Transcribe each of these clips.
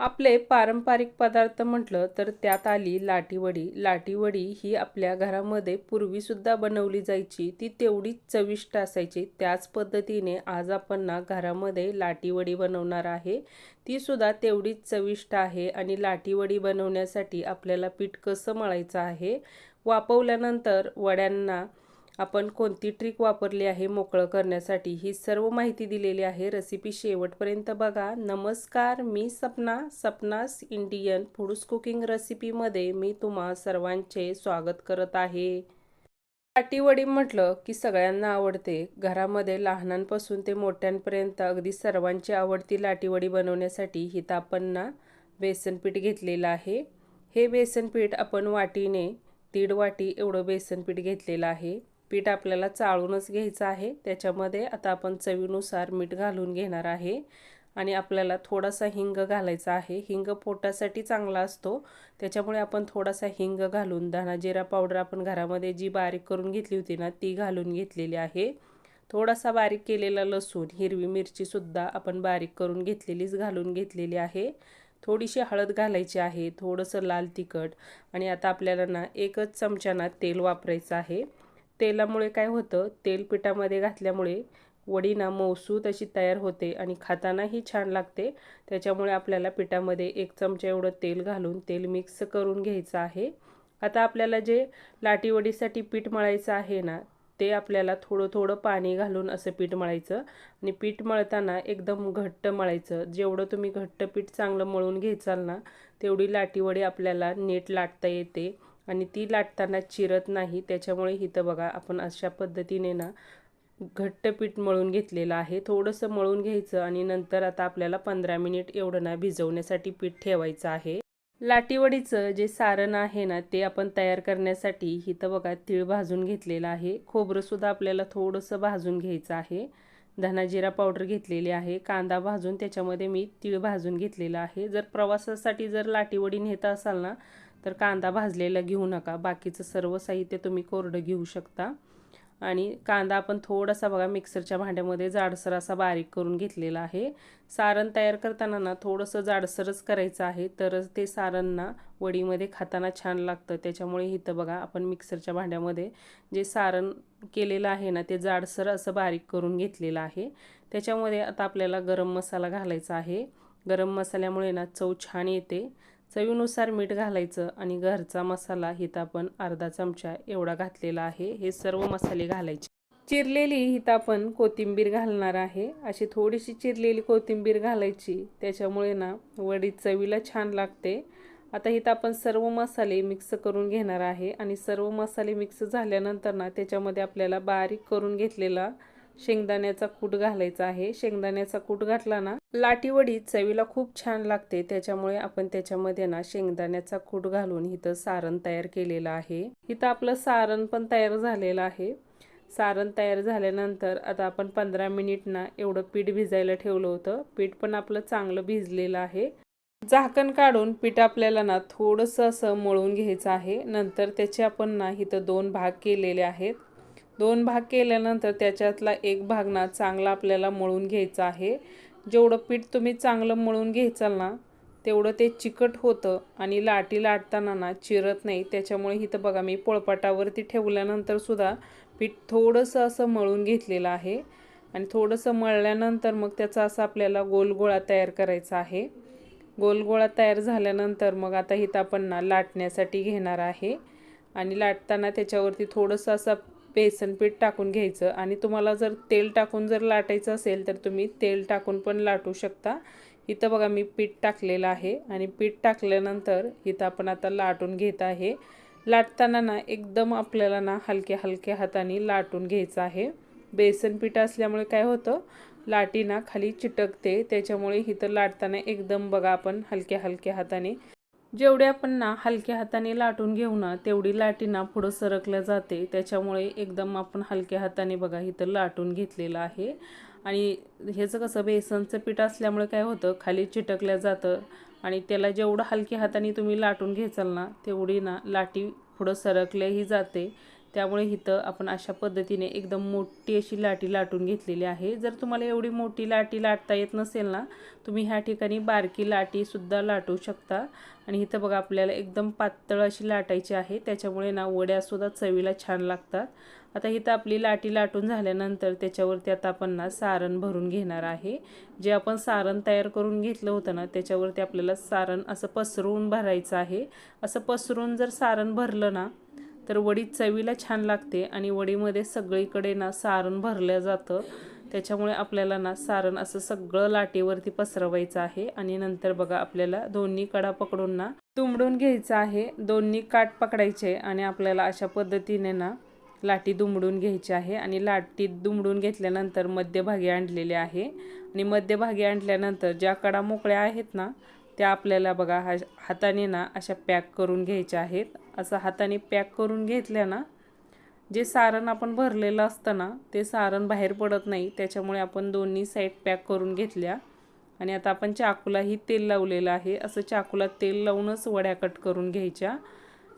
आपले पारंपरिक पदार्थ म्हटलं तर त्यात आली लाटीवडी. लाटीवडी ही आपल्या घरामध्ये पूर्वीसुद्धा बनवली जायची. ती तेवढीच चविष्ट असायची. त्याच पद्धतीने आज आपण ना घरामध्ये लाटीवडी बनवणार आहे. तीसुद्धा तेवढीच चविष्ट आहे आणि लाटीवडी बनवण्यासाठी आपल्याला पीठ कसं मळायचं आहे? वापवल्यानंतर वड्यांना आपण कोणती ट्रिक वापरली आहे मोकळं करण्यासाठी ही सर्व माहिती दिलेली आहे. रेसिपी शेवटपर्यंत बघा. नमस्कार मी Sapna Sapna's Indian foods cooking रेसिपीमध्ये मी तुम्हा सर्वांचे स्वागत करत आहे. लाटीवडी म्हटलं की सगळ्यांना आवडते. घरामध्ये लहानांपासून ते मोठ्यांपर्यंत अगदी सर्वांची आवडती लाटीवडी बनवण्यासाठी हिथं आपण ना बेसनपीठ घेतलेलं आहे. हे बेसनपीठ आपण वाटीने दीड वाटी एवढं बेसनपीठ घेतलेलं आहे. पीठ आपल्याला चाळूनच घ्यायचं आहे. त्याच्यामध्ये आता आपण चवीनुसार मीठ घालून घेणार आहे. आणि आपल्याला थोडासा हिंग घालायचा आहे. हिंग पोटासाठी चांगला असतो. त्याच्यामुळे आपण थोडासा हिंग घालून धना जिरा पावडर आपण घरामध्ये जी बारीक करून घेतली होती ना ती घालून घेतलेली आहे. थोडासा बारीक केलेला लसूण हिरवी मिरचीसुद्धा आपण बारीक करून घेतलेलीच घालून घेतलेली आहे. थोडीशी हळद घालायची आहे. थोडंसं लाल तिखट. आणि आता आपल्याला ना एकच चमच्याना तेल वापरायचं आहे. तेलामुळे काय होतं? तेल पिठामध्ये घातल्यामुळे वडी ना अशी तयार होते आणि खातानाही छान लागते. त्याच्यामुळे आपल्याला पिठामध्ये एक चमचा एवढं तेल घालून तेल मिक्स करून घ्यायचं आहे. आता आपल्याला जे लाटीवडीसाठी पीठ मळायचं आहे ना ते आपल्याला थोडं थोडं पाणी घालून असं पीठ मळायचं आणि पीठ मळताना एकदम घट्ट मळायचं. जेवढं तुम्ही घट्ट पीठ चांगलं मळून घ्यायचाल ना तेवढी लाटीवडी आपल्याला नीट लाटता येते. आणि ती लाटताना चिरत नाही त्याच्यामुळे इथं बघा आपण अशा पद्धतीने ना घट्ट पीठ मळून घेतलेलं आहे. थोडंसं मळून घ्यायचं आणि नंतर आता आपल्याला पंधरा मिनिट एवढं ना भिजवण्यासाठी पीठ ठेवायचं आहे. लाटीवडीचं जे सारण आहे ना ते आपण तयार करण्यासाठी इथं बघा तीळ भाजून घेतलेलं आहे. खोबरंसुद्धा आपल्याला थोडंसं भाजून घ्यायचं आहे. धनाजिरा पावडर घेतलेली आहे. कांदा भाजून त्याच्यामध्ये मी तीळ भाजून घेतलेला आहे. जर प्रवासासाठी जर लाटीवडी नेता असाल ना तर कांदा भाजलेला घेऊ नका. बाकीचं सर्व साहित्य तुम्ही कोरडं घेऊ शकता. आणि कांदा आपण थोडासा बघा मिक्सरच्या भांड्यामध्ये जाडसर असा बारीक करून घेतलेला आहे. सारण तयार करताना ना थोडंसं जाडसरच करायचं आहे. तरच ते सारण ना वडीमध्ये खाताना छान लागतं. त्याच्यामुळे इथं बघा आपण मिक्सरच्या भांड्यामध्ये जे सारण केलेलं आहे ना ते जाडसर असं बारीक करून घेतलेलं आहे. त्याच्यामध्ये आता आपल्याला गरम मसाला घालायचा आहे. गरम मसाल्यामुळे ना चव छान येते. चवीनुसार मीठ घालायचं आणि घरचा मसाला हिथं आपण अर्धा चमचा एवढा घातलेला आहे. हे सर्व मसाले घालायचे. चिरलेली हितापण आपण कोथिंबीर घालणार आहे. अशी थोडीशी चिरलेली कोथिंबीर घालायची. त्याच्यामुळे ना वडी चवीला छान लागते. आता इथं आपण सर्व मसाले मिक्स करून घेणार आहे. आणि सर्व मसाले मिक्स झाल्यानंतर ना त्याच्यामध्ये आपल्याला बारीक करून घेतलेला शेंगदाण्याचा कूट घालायचा आहे. शेंगदाण्याचा कूट घातला ना लाटीवडी चवीला खूप छान लागते. त्याच्यामुळे आपण त्याच्यामध्ये ना शेंगदाण्याचा कूट घालून इथं सारण तयार केलेलं आहे. इथं आपलं सारण पण तयार झालेलं आहे. सारण तयार झाल्यानंतर आता आपण पंधरा मिनिट ना एवढं पीठ भिजायला ठेवलं होतं. पीठ पण आपलं चांगलं भिजलेलं आहे. झाकण काढून पीठ आपल्याला ना थोडंसं असं मळून घ्यायचं आहे. नंतर त्याचे आपण ना इथं दोन भाग केलेले आहेत. दोन भाग केल्यानंतर त्याच्यातला एक भाग ना चांगला आपल्याला मळून घ्यायचा आहे. जेवढं पीठ तुम्ही चांगलं मळून घ्यायचाल ना तेवढं ते चिकट होतं आणि लाटी लाटताना ना चिरत नाही. त्याच्यामुळे इथं बघा मी पोळपाटावरती ठेवल्यानंतरसुद्धा पीठ थोडंसं असं मळून घेतलेलं आहे. आणि थोडंसं मळल्यानंतर मग त्याचा असं आपल्याला गोलगोळा तयार करायचा आहे. गोलगोळा तयार झाल्यानंतर मग आता इथं आपण ना लाटण्यासाठी घेणार आहे. आणि लाटताना त्याच्यावरती थोडंसं असं बेसन पीठ टाकून घ्यायचं आणि तुम्हाला जर तेल टाकून जर लाटायचं असेल तर तुम्ही तेल टाकून पण लाटू शकता. इथं बघा मी पीठ टाकलेलं आहे आणि पीठ टाकल्यानंतर इथं आपण आता लाटून घेत आहे. लाटताना ना एकदम आपल्याला ना हलक्या हलक्या हाताने लाटून घ्यायचं आहे. बेसन पीठ असल्यामुळे काय होतं? लाटी ना खाली चिटकते. त्याच्यामुळे इथं लाटताना एकदम बघा आपण हलक्या हलक्या हाताने जेवढे आपण ना हलक्या हाताने लाटून घेऊ ना तेवढी लाटी ना पुढं सरकल्या जाते. त्याच्यामुळे एकदम आपण हलक्या हाताने बघा इथं लाटून घेतलेलं आहे. आणि ह्याचं कसं बेसनचं पीठ असल्यामुळे काय होतं खाली चिटकल्या जातं. आणि त्याला जेवढं हलक्या हाताने तुम्ही लाटून घेचाल ना तेवढी ना लाटी पुढं सरकल्याही जाते. त्यामुळे इथं आपण अशा पद्धतीने एकदम मोठी अशी लाटी लाटून घेतलेली आहे. जर तुम्हाला एवढी मोठी लाटी लाटता येत नसेल ना तुम्ही ह्या ठिकाणी बारकी लाटीसुद्धा लाटू शकता. आणि इथं बघा आपल्याला एकदम पातळ अशी लाटायची आहे. त्याच्यामुळे ना वड्यासुद्धा चवीला छान लागतात. आता इथं आपली लाटी लाटून झाल्यानंतर त्याच्यावरती आता आपण ना सारण भरून घेणार आहे. जे आपण सारण तयार करून घेतलं होतं ना त्याच्यावरती आपल्याला सारण असं पसरून भरायचं आहे. असं पसरून जर सारण भरलं ना तर वडी चवीला छान लागते आणि वडीमध्ये सगळीकडे ना सारण भरलं जातं. त्याच्यामुळे आपल्याला ना सारण असं सगळं लाटेवरती पसरवायचं आहे. आणि नंतर बघा आपल्याला दोन्ही कडा पकडून ना दुमडून घ्यायचं आहे. दोन्ही काठ पकडायचे आणि आपल्याला अशा पद्धतीने ना लाटी दुमडून घ्यायची आहे. आणि लाटी दुमडून घेतल्यानंतर मध्यभागी आणलेले आहे. आणि मध्यभागी आणल्यानंतर ज्या कडा मोकळ्या आहेत ना त्या आपल्याला बघा हा हाताने ना अशा पॅक करून घ्यायच्या आहेत. असं हाताने पॅक करून घेतल्या ना जे सारण आपण भरलेलं असतं ना ते सारण बाहेर पडत नाही. त्याच्यामुळे आपण दोन्ही साईड पॅक करून घेतल्या. आणि आता आपण चाकूलाही तेल लावलेलं आहे. असं चाकूला तेल लावूनच वड्या कट करून घ्यायच्या.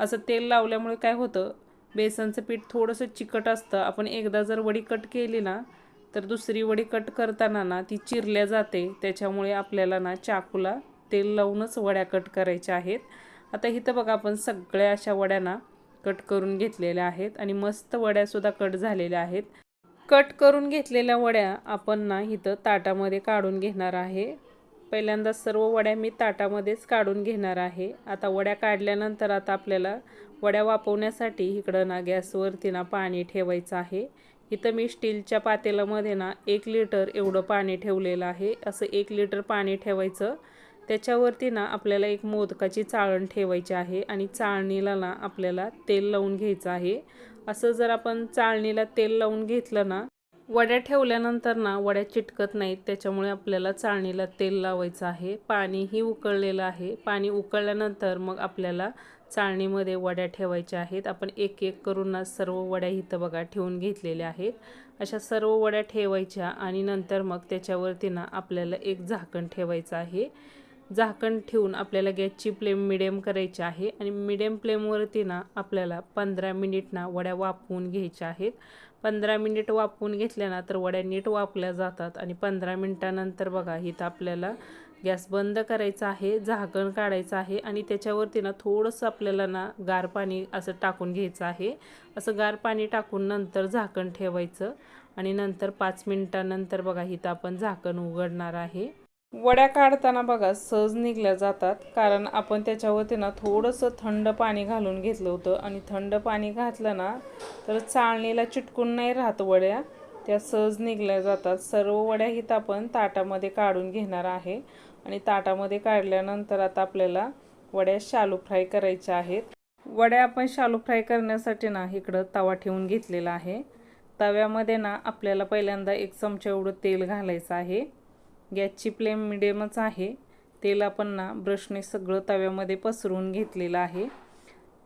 असं तेल लावल्यामुळे काय होतं बेसनचं पीठ थोडंसं चिकट असतं. आपण एकदा जर वडी कट केली ना तर दुसरी वडी कट करताना ना ती चिरल्या जाते. त्याच्यामुळे आपल्याला ना चाकूला तेल लावूनच वड्या कट करायच्या आहेत. आता इथं बघा आपण सगळ्या अशा वड्यांना कट करून घेतलेल्या आहेत आणि मस्त वड्यासुद्धा कट झालेल्या आहेत. कट करून घेतलेल्या वड्या आपण ना इथं ताटामध्ये काढून घेणार आहे. पहिल्यांदा सर्व वड्या मी ताटामध्येच काढून घेणार आहे. आता वड्या काढल्यानंतर आता आपल्याला वड्या वापवण्यासाठी इकडं ना गॅसवरती ना पाणी ठेवायचं आहे. इथं मी स्टीलच्या पातेल्यामध्ये ना एक लिटर एवढं पाणी ठेवलेलं आहे. असं एक लिटर पाणी ठेवायचं. त्याच्यावरती ना आपल्याला एक मोदकाची चाळण ठेवायची आहे आणि चाळणीला ना आपल्याला तेल लावून घ्यायचं आहे. असं जर आपण चाळणीला तेल लावून घेतलं ना वड्या ठेवल्यानंतर ना वड्या चिटकत नाहीत त्याच्यामुळे आपल्याला चाळणीला तेल लावायचं आहे. पाणीही उकळलेलं आहे. पाणी उकळल्यानंतर मग आपल्याला चाळणीमध्ये वड्या ठेवायच्या आहेत. आपण एक एक करून ना सर्व वड्या इथं बघा ठेवून घेतलेल्या आहेत. अशा सर्व वड्या ठेवायच्या आणि नंतर मग त्याच्यावरती ना आपल्याला एक झाकण ठेवायचं आहे. झाकण ठेवून आपल्याला गॅसची फ्लेम मिडियम करायची आहे. आणि मिडियम फ्लेमवरती ना आपल्याला पंधरा मिनिट ना वड्या वापवून घ्यायच्या आहेत. पंधरा मिनिट वापवून घेतल्या ना तर वड्या नीट वापल्या जातात. आणि पंधरा मिनटानंतर बघा इथं आपल्याला गॅस बंद करायचा आहे झाकण काढायचं आहे. आणि त्याच्यावरती ना थोडंसं आपल्याला ना गार पाणी असं टाकून घ्यायचं आहे. असं गार पाणी टाकून नंतर झाकण ठेवायचं. आणि नंतर पाच मिनटानंतर बघा इथं आपण झाकण उघडणार आहे. वड्या काढताना बघा सहज निघल्या जातात. कारण आपण त्याच्यावरती ना थोडंसं थंड पाणी घालून घेतलं होतं. आणि थंड पाणी घातलं ना तर चाळणीला चिटकून नाही राहत वड्या. त्या सहज निघल्या जातात. सर्व वड्या हित आपण ताटामध्ये काढून घेणार आहे. आणि ताटामध्ये काढल्यानंतर आता आपल्याला वड्या शालू फ्राय करायच्या आहेत. वड्या आपण शालू फ्राय करण्यासाठी ना इकडं तवा ठेवून घेतलेला आहे. तव्यामध्ये ना आपल्याला पहिल्यांदा एक चमचा एवढं तेल घालायचं आहे. गॅसची फ्लेम मिडियमच आहे. तेल आपण ना ब्रशने सगळं तव्यामध्ये पसरवून घेतलेलं आहे.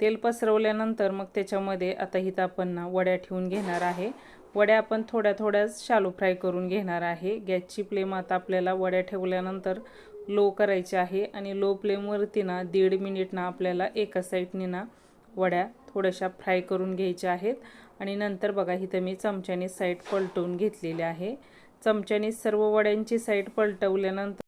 तेल पसरवल्यानंतर मग त्याच्यामध्ये आता इथं आपण ना वड्या ठेवून घेणार आहे. वड्या आपण थोड्या थोड्याच शालो फ्राय करून घेणार आहे. गॅसची फ्लेम आता आपल्याला वड्या ठेवल्यानंतर लो करायची आहे आणि लो फ्लेमवरती ना दीड मिनिट ना आपल्याला एका साईडने ना वड्या थोड्याशा फ्राय करून घ्यायच्या आहेत. आणि नंतर बघा इथं मी चमच्याने साईड पलटवून घेतलेली आहे. चमच्याने सर्व वड्यांची साईड पलटवल्यानंतर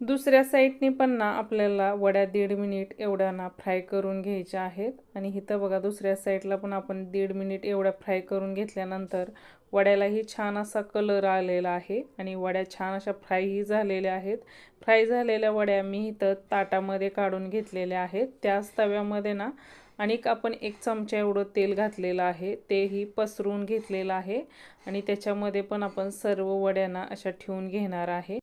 दुसऱ्या साईडने पण ना आपल्याला वड्या दीड मिनिट एवढ्या ना फ्राय करून घ्यायच्या आहेत. आणि इथं बघा दुसऱ्या साईडला पण आपण दीड मिनिट एवढ्या फ्राय करून घेतल्यानंतर वड्यालाही छान असा कलर आलेला आहे. आणि वड्या छान अशा फ्रायही झालेल्या आहेत. फ्राय झालेल्या वड्या मी इथं ताटामध्ये काढून घेतलेल्या आहेत. त्याच तव्यामध्ये ना आणि आपण एक चमचा एवढं तेल घातलेलं आहे तेही पसरून घेतलेलं आहे आणि त्याच्यामध्ये पण आपण सर्व वड्यांना अशा ठेवून घेणार आहे.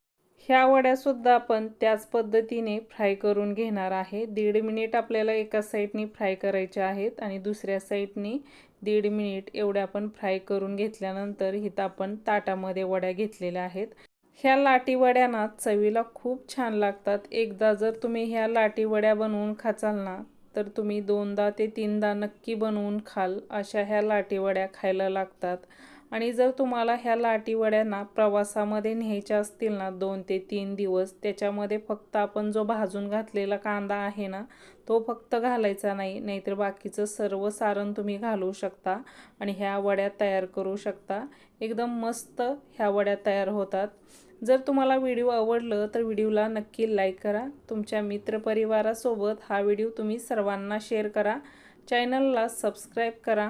ह्या वड्यासुद्धा आपण त्याच पद्धतीने फ्राय करून घेणार आहे. दीड मिनिट आपल्याला एका साईडनी फ्राय करायच्या आहेत आणि दुसऱ्या साईडनी दीड मिनिट एवढ्या आपण फ्राय करून घेतल्यानंतर इथं आपण ताटामध्ये वड्या घेतलेल्या आहेत. ह्या लाटीवड्यांना चवीला खूप छान लागतात. एकदा जर तुम्ही ह्या लाटीवड्या बनवून खाचाल ना तर तुम्ही दोनदा ते तीनदा नक्की बनवून खाल. अशा ह्या लाटीवड्या खायला लागतात. आणि जर तुम्हाला ह्या लाटीवड्यांना प्रवासामध्ये न्यायच्या असतील ना दोन ते तीन दिवस त्याच्यामध्ये फक्त आपण जो भाजून घातलेला कांदा आहे ना तो फक्त घालायचा नाही नाहीतर बाकीचं सर्व सारण तुम्ही घालू शकता आणि ह्या वड्या तयार करू शकता. एकदम मस्त ह्या वड्या तयार होतात. जर तुम्हाला व्हिडिओ आवडलं तर व्हिडिओला नक्की लाईक करा. तुमच्या मित्रपरिवारासोबत हा व्हिडिओ तुम्ही सर्वांना शेअर करा. चॅनलला सबस्क्राईब करा.